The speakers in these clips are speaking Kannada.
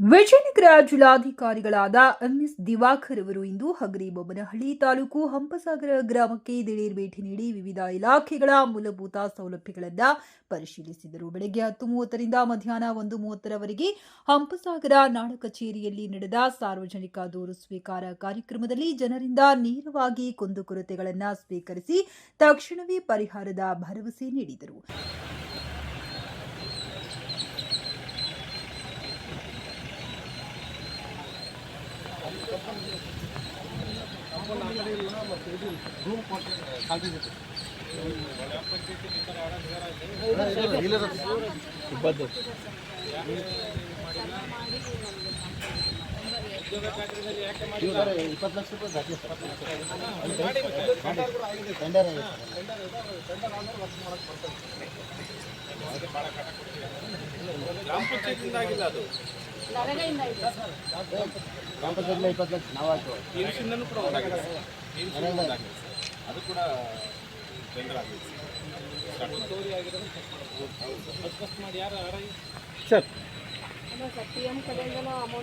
ವಿಜಯನಗರ ಜಿಲ್ಲಾಧಿಕಾರಿಗಳಾದ ಎಂಎಸ್ ದಿವಾಕರ್ ಅವರು ಇಂದು ಹಗರಿಬೊಮ್ಮನಹಳ್ಳಿ ತಾಲೂಕು ಹಂಪಸಾಗರ ಗ್ರಾಮಕ್ಕೆ ದಿಢೀರ್ ಭೇಟಿ ನೀಡಿ ವಿವಿಧ ಇಲಾಖೆಗಳ ಮೂಲಭೂತ ಸೌಲಭ್ಯಗಳನ್ನು ಪರಿಶೀಲಿಸಿದರು. ಬೆಳಗ್ಗೆ ಹತ್ತು ಮೂವತ್ತರಿಂದ ಮಧ್ಯಾಹ್ನ ಒಂದು ಮೂವತ್ತರವರೆಗೆ ಹಂಪಸಾಗರ ನಾಡ ಕಚೇರಿಯಲ್ಲಿ ನಡೆದ ಸಾರ್ವಜನಿಕ ದೂರು ಸ್ವೀಕಾರ ಕಾರ್ಯಕ್ರಮದಲ್ಲಿ ಜನರಿಂದ ನೇರವಾಗಿ ಕುಂದುಕೊರತೆಗಳನ್ನು ಸ್ವೀಕರಿಸಿ ತಕ್ಷಣವೇ ಪರಿಹಾರದ ಭರವಸೆ ನೀಡಿದರು. ಇಪ್ಪತ್ತು ಲಕ್ಷ ರೂಪಾಯಿ. ಟೆಂಡರ್ ಆಗಿದೆ ಗ್ರಾಮ ಪಂಚಾಯತಿಂದ ಆಗಿಲ್ಲ ಅದು. ಗ್ರಾಮ ಪಂಚಾಯತ್ನ ಇಪ್ಪತ್ತು ಲಕ್ಷ ನಾವು ಹಾಕಿ. ಅದು ಕೂಡ ಟೆಂಡರ್ ಆಗಿದೆ ಸರ್.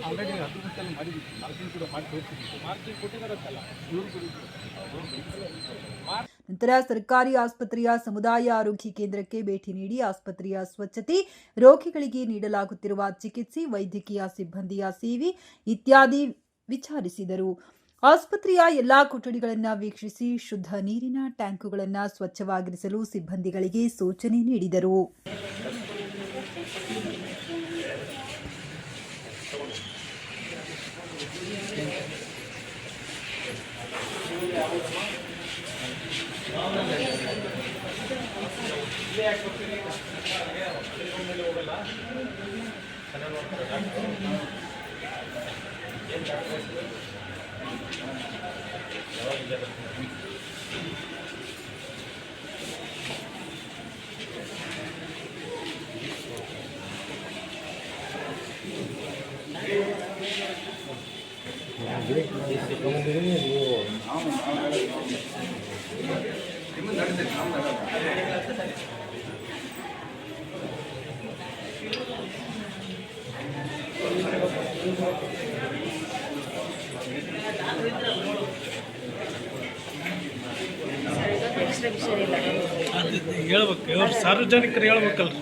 ಆಲ್ರೆಡಿ ಹತ್ತು ಮಾಡಿದ್ವಿ ಮಾರ್ಕಿಂಗ್ ಕೂಡ ಮಾಡಿ ತೋರಿಸಿದ್ವಿ ಮಾರ್ಕಿಂಗ್ ಕೊಟ್ಟಿದ್ದಾರಂತಲ್ಲ ನಂತರ ಸರ್ಕಾರಿ ಆಸ್ಪತ್ರೆಯ ಸಮುದಾಯ ಆರೋಗ್ಯ ಕೇಂದ್ರಕ್ಕೆ ಭೇಟಿ ನೀಡಿ ಆಸ್ಪತ್ರೆಯ ಸ್ವಚ್ಛತೆ ರೋಗಿಗಳಿಗೆ ನೀಡಲಾಗುತ್ತಿರುವ ಚಿಕಿತ್ಸೆ ವೈದ್ಯಕೀಯ ಸಿಬ್ಬಂದಿಯ ಸೇವೆ ಇತ್ಯಾದಿ ವಿಚಾರಿಸಿದರು. ಆಸ್ಪತ್ರೆಯ ಎಲ್ಲಾ ಕೊಠಡಿಗಳನ್ನು ವೀಕ್ಷಿಸಿ ಶುದ್ಧ ನೀರಿನ ಟ್ಯಾಂಕುಗಳನ್ನು ಸ್ವಚ್ಛವಾಗಿರಿಸಲು ಸಿಬ್ಬಂದಿಗಳಿಗೆ ಸೂಚನೆ ನೀಡಿದರು. 아, 아, 아, 아, 아, ಹೇಳ್ಬೇಕು ಇವ್ರು ಸಾರ್ವಜನಿಕರು ಹೇಳ್ಬೇಕಲ್ರಿ.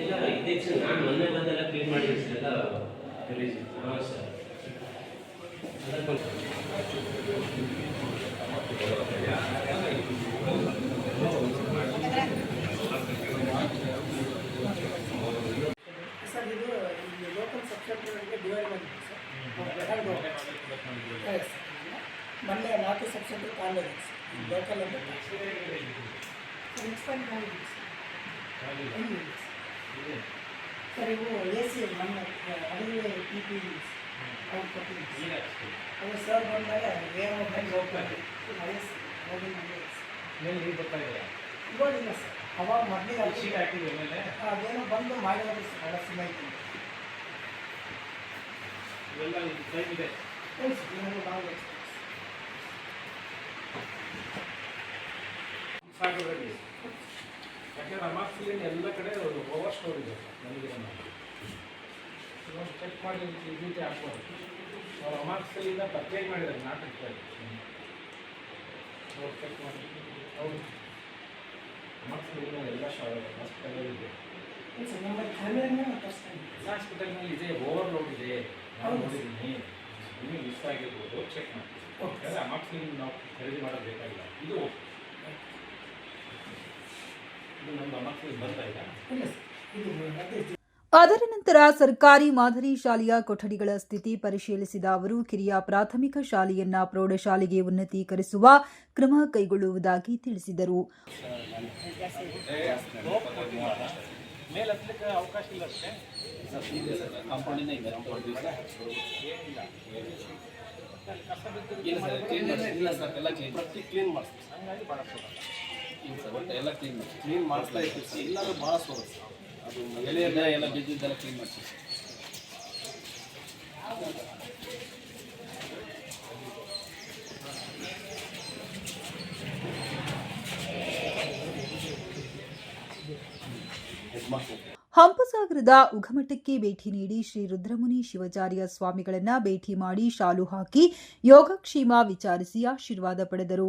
ಎಲ್ಲ ಇದೆ ಸರ್ ನಾನು ಮೊನ್ನೆ ಬಂದೆಲ್ಲ ಕ್ಲೀನ್ ಮಾಡಿದ್ದೀನಿ ಸರ್. ಸರ್ ಎಲ್ಲಿ ಬರ್ತಾ ಇದೆ? ಇವಾಗಿಲ್ಲ ಸರ್. ಅವಾಗ ಮೊದಲಿಗೆ ಶೀಟ್ ಹಾಕಿದ್ವಿ ಮೇಲೆ ಅದೇನೋ ಬಂದು ಮಾಡಿದ್ರು ಸರ್ ಸಿಮೆಂಟ್ ಇವೆಲ್ಲ ಇದು ಟೈಮ್ ಇದೆ. ಹೌದು ಸರ್ ಇವಾಗ ನಾವು ಸಾಗರದಲ್ಲಿ ಯಾಕೆಂದ್ರೆ ಅಮಾಕ್ಸಿಲಿನ್ ಎಲ್ಲ ಕಡೆ ಓವರ್ ಸ್ಟೋರ್ ಇದೆ ನನಗೆ ಚೆಕ್ ಮಾಡಿ ಹಾಕ್ಬೋದು. ಅವ್ರು ಅಮಾಕ್ಸಿಲಿಂದ ಪರ್ಚೇಸ್ ಮಾಡಿದ್ದಾರೆ ನಾಟಕ ಅವ್ರು ಚೆಕ್ ಮಾಡಿ ಹೌದು ಅಮಾಕ್ಸಿಲಿನ್ ಎಲ್ಲ ಹಾಸ್ಪಿಟಲಲ್ಲಿ ಹಾಸ್ಪಿಟಲ್ಗಳಿದೆ ಹಾಸ್ಪಿಟಲ್ನಲ್ಲಿ ಇದೆ ಓವರ್ಲೋಡ್ ಇದೆ ನಾನು. ನೋಡಿದ್ದೀನಿ ನಿಮಗೆ ಮಿಸ್ ಆಗಿರ್ಬೋದು ಚೆಕ್ ಮಾಡಿ ಓಕೆ. ಅಮಾಕ್ಸಿಲಿನ್ ನಾವು ಖರೀದಿ ಮಾಡಬೇಕಾಗಿಲ್ಲ ಬೇಕಾಗಿಲ್ಲ ಇದು ಇದು ನಮ್ದು ಅಮಾಕ್ಸಿಲಿನ್ ಬರ್ತಾ ಇಲ್ಲ ಇದು ಅದರ ನಂತರ ಸರ್ಕಾರಿ ಮಾದರಿ ಶಾಲೆಯ ಕೊಠಡಿಗಳ ಸ್ಥಿತಿ ಪರಿಶೀಲಿಸಿದ ಅವರು, ಕಿರಿಯ ಪ್ರಾಥಮಿಕ ಶಾಲೆಯನ್ನ ಪ್ರೌಢಶಾಲೆಗೆ ಉನ್ನತೀಕರಿಸುವ ಕ್ರಮ ಕೈಗೊಳ್ಳುವುದಾಗಿ ತಿಳಿಸಿದರು. ಎಲ್ಲ ಕ್ಲೀನ್ ಮಾಡಿಸ್ತಾ ಇರ್ತೀವಿ ಎಲ್ಲರೂ ಭಾಳ ಸೋರುತ್ತೆ ಅದು ಹಂಪಸಾಗರದ ಉಘಮಠಕ್ಕೆ ಭೇಟಿ ನೀಡಿ ಶ್ರೀ ರುದ್ರಮುನಿ ಶಿವಾಚಾರ್ಯ ಸ್ವಾಮಿಗಳನ್ನ ಭೇಟಿ ಮಾಡಿ ಶಾಲು ಹಾಕಿ ಯೋಗಕ್ಷೇಮ ವಿಚಾರಿಸಿ ಆಶೀರ್ವಾದ ಪಡೆದರು.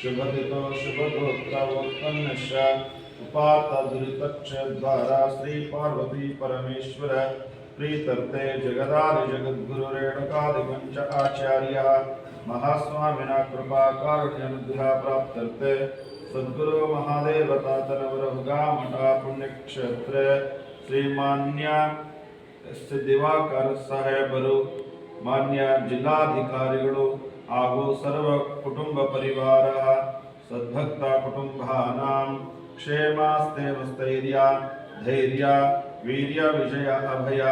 शुभदितो शुभगोत्रवोत्पन्नश्च उपातदुरितक्षद्वारा श्रीपार्वती परमेश्वर प्रीतर्थे जगदादि जगद्गुरुरेणुकादिपञ्च आचार्यः महास्वामिना कृपाकारुण्यनुग्रह प्राप्त्यर्थे सद्गुरो महादेवतातनवरहुगामठा पुण्यक्षेत्रे श्रीमान्या ದಿವಾಕರ್ ಸಾಹೇಬರು ಮಾನ್ಯ ಜಿಲ್ಲಾಧಿಕಾರಿಗಳು ಹಾಗೂ ಸರ್ವ ಕುಟುಂಬ ಪರಿವಾರ ಸದ್ಭಕ್ತ ಕುಟುಂಬಾನಾಂ ಕ್ಷೇಮಾಸ್ತೇವ ಸ್ಥೈರ್ಯ ಧೈರ್ಯ ವೀರ್ಯ ವಿಜಯ ಅಭಯ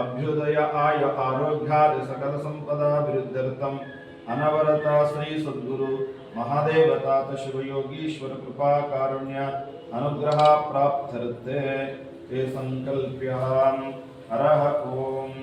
ಅಭ್ಯುದಯ ಆಯ ಆರೋಗ್ಯಾದಿ ಸಕಲ ಸಂಪದಾಭಿವೃದ್ಧರ್ಥಂ ಅನವರತ ಶ್ರೀ ಸದ್ಗುರು ಮಹಾದೇವತಾತ ಶಿವಯೋಗೀಶ್ವರ ಕೃಪಾ ಕಾರುಣ್ಯ ಅನುಗ್ರಹ ಪ್ರಾಪ್ತರ್ತೆ ते सङ्कल्प्याम् हरः ॐ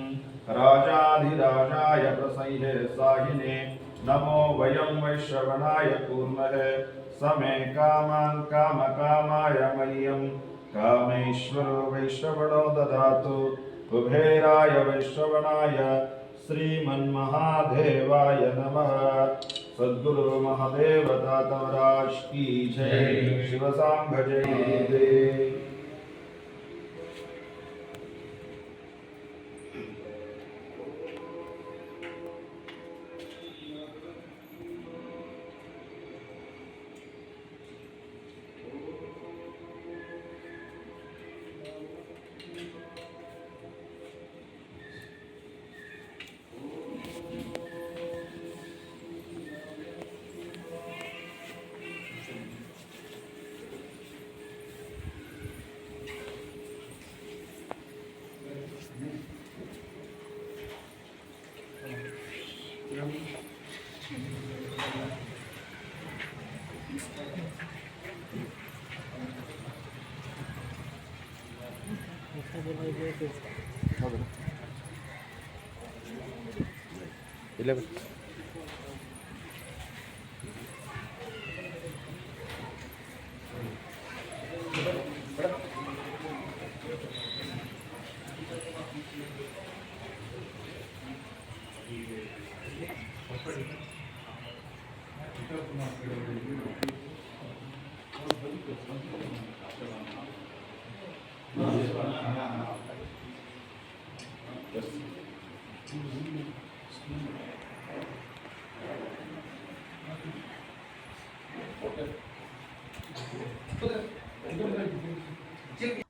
राजाधिराजाय प्रसह्ये साहिने नमो वयं वैश्रवणाय कूर्महे समे कामान् कामकामाय मह्यं। कामेश्वरो वैश्रवणो ददातु। कुबेराय वैश्रवणाय श्रीमन्महादेवाय नमः। सद्गुरु महादेवता तवराज की जय। शिव जय ಇಲ್ಲೇ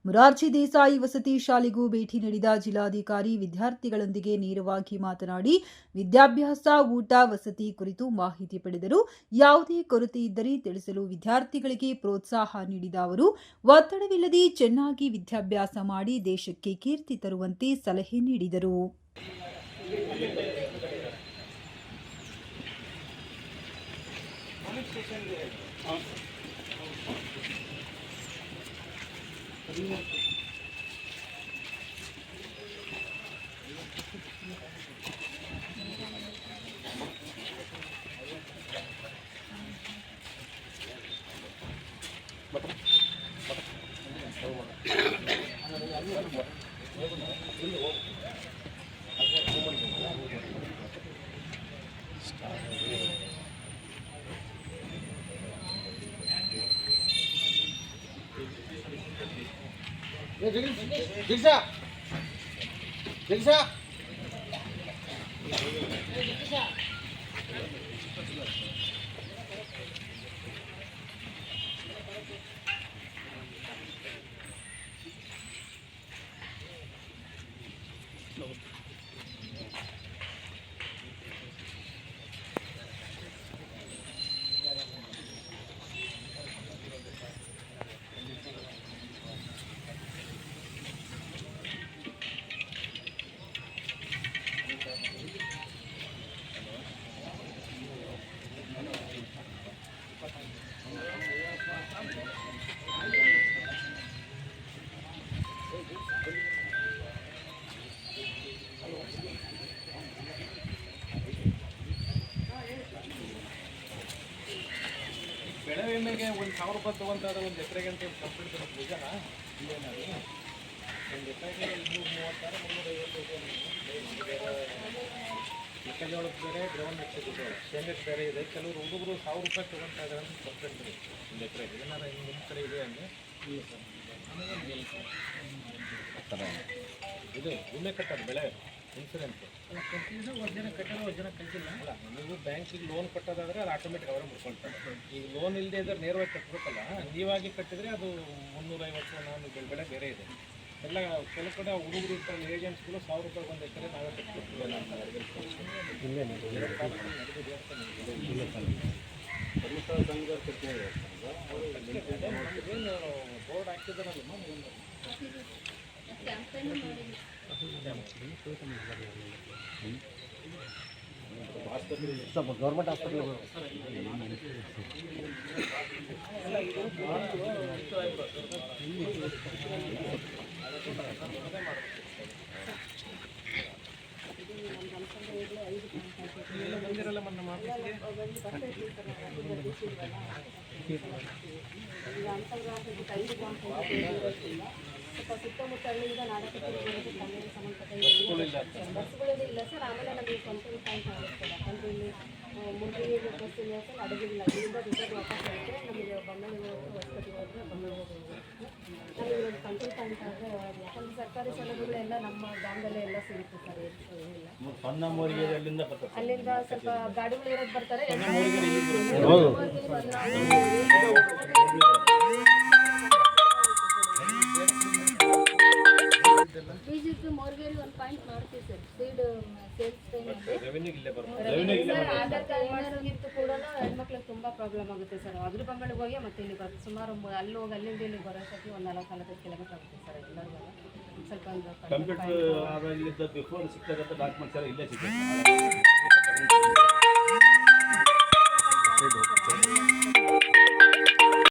ಮುರಾರ್ಜಿ ದೇಸಾಯಿ ವಸತಿ ಶಾಲೆಗೂ ಭೇಟಿ ನೀಡಿದ ಜಿಲ್ಲಾಧಿಕಾರಿ ವಿದ್ಯಾರ್ಥಿಗಳೊಂದಿಗೆ ನೇರವಾಗಿ ಮಾತನಾಡಿ, ವಿದ್ಯಾಭ್ಯಾಸ, ಊಟ, ವಸತಿ ಕುರಿತು ಮಾಹಿತಿ ಪಡೆದರು. ಯಾವುದೇ ಕೊರತೆ ಇದ್ದರೆ ತಿಳಿಸಲು ವಿದ್ಯಾರ್ಥಿಗಳಿಗೆ ಪ್ರೋತ್ಸಾಹ ನೀಡಿದ ಅವರು, ಒತ್ತಡವಿಲ್ಲದೆ ಚೆನ್ನಾಗಿ ವಿದ್ಯಾಭ್ಯಾಸ ಮಾಡಿ ದೇಶಕ್ಕೆ ಕೀರ್ತಿ ತರುವಂತೆ ಸಲಹೆ ನೀಡಿದರು. ಬೆಳೆ ವಿಮೆಗೆ ಒಂದು ಸಾವಿರ ರೂಪಾಯಿ ತೊಗೊಂತಾದ್ರೆ ಒಂದು ಎಕರೆ ಗಂಟೆ ಕಂಪ್ಲೀಟ್ ಬರುತ್ತೆ ನಿಜನಾ ಇಲ್ಲೇನಾದ್ರು ಒಂದು ಎಕರೆಗೆ ಇನ್ನೂರ ಮೂವತ್ತಾರು ಮುನ್ನೂರೈವತ್ತು ಮೆಕ್ಕೆಜೋಳಕ್ಕೆ ಬೇರೆ ಗ್ರೌಂಡ್ ಮೆಕ್ಕೆಜೋಳ ಶೇಂಗಕ್ಕೆ ಬೇರೆ ಇದೆ ಕೆಲವರು ಹುಡುಗರು ಸಾವಿರ ರೂಪಾಯಿ ತೊಗೊತಾ ಇದ್ದಾರೆ ಅಂತ ಕಂಪ್ಲೇಂಟ್ ಒಂದು ಎಕರೆಗೆ ಏನಾರ ಹಿಂಗೆ ನಿಮ್ಮ ಕಡೆ ಇದೆ ಅಂದರೆ ಇದು ವಿಮೆ ಕಟ್ಟೋದು ಬೆಳೆ ಇನ್ಸೂರೆನ್ಸ್ ಜನ ಒಂದು ಜನ ಕಟ್ಟಿಲ್ಲ ಅಲ್ಲ ನೀವು ಬ್ಯಾಂಕಿಗೆ ಲೋನ್ ಕಟ್ಟೋದಾದ್ರೆ ಅದು ಆಟೋಮೆಟಿಕ್ ಅವರೇ ಮುಡ್ಕೊಳ್ತಾರೆ ಈಗ ಲೋನ್ ಇಲ್ಲದೆ ಇದ್ರೆ ನೇರವಾಗಿ ಕಟ್ಟಬೇಕಲ್ಲ ನೀವಾಗಿ ಕಟ್ಟಿದ್ರೆ ಅದು ಮುನ್ನೂರೈವತ್ತು ನಾನು ಬೆಳೆ ಬೇರೆ ಇದೆ. ಎಲ್ಲ ಕೆಲವು ಕಡೆ ಹುಡುಗರು ಇರ್ತಾರೆ ಏಜೆಂಟ್ಸ್ಗಳು ಸಾವಿರ ರೂಪಾಯಿ ಒಂದು ಎಕರೆ ನಾವೇ ಕಟ್ಕೊಡ್ತೀವಿ ಏನು ಬೋರ್ಡ್ ಹಾಕಿದಾರಲ್ಲ ಬಂದಿರಲ್ಲ ಮೊನ್ನೆ ಮಾಡ್ಲಿಕ್ಕೆ ಸ್ವಲ್ಪ ಸುತ್ತಮುತ್ತ ಹಳ್ಳಿಯಿಂದ ನಾಡಕಟ್ಟೆಗೆ ಬರೋದು ಕನ್ನಡ ಸಂಬಂಧಪಟ್ಟ ಬಸ್ಸುಗಳಿದೆ ಇಲ್ಲ. ಸರ್ ಆಮೇಲೆ ನಮಗೆ ಕಂಟ್ರೋಲ್ ಪಾಯಿಂಟ್ ಆಗುತ್ತೆ ಯಾಕಂದರೆ ಇಲ್ಲಿ ಮುರುಗಿ ಬಸ್ ಇಲ್ಲ ಸರ್ ಅಡುಗೆಲ್ಲ ಇಲ್ಲಿಂದ ರಿಟರ್ನ್ ವಾಪಸ್ ಹೋದರೆ ನಮಗೆ ಹೋದರೆ ಒಂದು ಕಂಟ್ರೋಲ್ ಪಾಯಿಂಟ್ ಆದರೆ ಯಾಕಂದರೆ ಸರ್ಕಾರಿ ಸೌಲಭ್ಯಗಳೆಲ್ಲ ನಮ್ಮ ಗ್ರಾಮದಲ್ಲೇ ಎಲ್ಲ ಸಿಗುತ್ತೆ ಸರ್ ಅಲ್ಲಿಂದ ಸ್ವಲ್ಪ ಗಾಡಿಗಳು ಇರೋದು ಬರ್ತಾರೆ. ಮೂರ್ಗಿಲಿ ಮೋರ್ಗೇರಿ ಒಂದು ಪಾಯಿಂಟ್ ಮಾಡ್ತೀವಿ ಸರ್. ಸೀಡ್ ಸೇಲ್ಸ್ ಟೈಮಲ್ಲಿ ಕೂಡ ಹೆಣ್ಮಕ್ಳಿಗೆ ತುಂಬ ಪ್ರಾಬ್ಲಮ್ ಆಗುತ್ತೆ ಸರ್ ಅದ್ರ ಬಂಗಳಿಗೆ ಹೋಗಿ ಮತ್ತೆ ಇಲ್ಲಿ ಬರುತ್ತೆ ಸುಮಾರು ಅಲ್ಲಿ ಹೋಗಿ ಅಲ್ಲಿಂದ ಇಲ್ಲಿ ಬರೋಷ್ಟಕ್ಕೆ ಒಂದು ನಲವತ್ತು ನಲವತ್ತೈದು ಕಿಲೋಮೀಟರ್ ಆಗುತ್ತೆ ಸರ್ ಎಲ್ಲರಿಗೂ. ಸ್ವಲ್ಪ ಒಂದು ಕಂಪ್ಯೂಟರ್ ಆದಾಗಿದ್ದ ಬಿಫೋರ್ ಸಿಗ್ತಕ್ಕಂಥ ಡಾಕ್ಯುಮೆಂಟ್ಸ್ ಎಲ್ಲ ಇಲ್ಲೇ ಸಿಗ್ತದೆ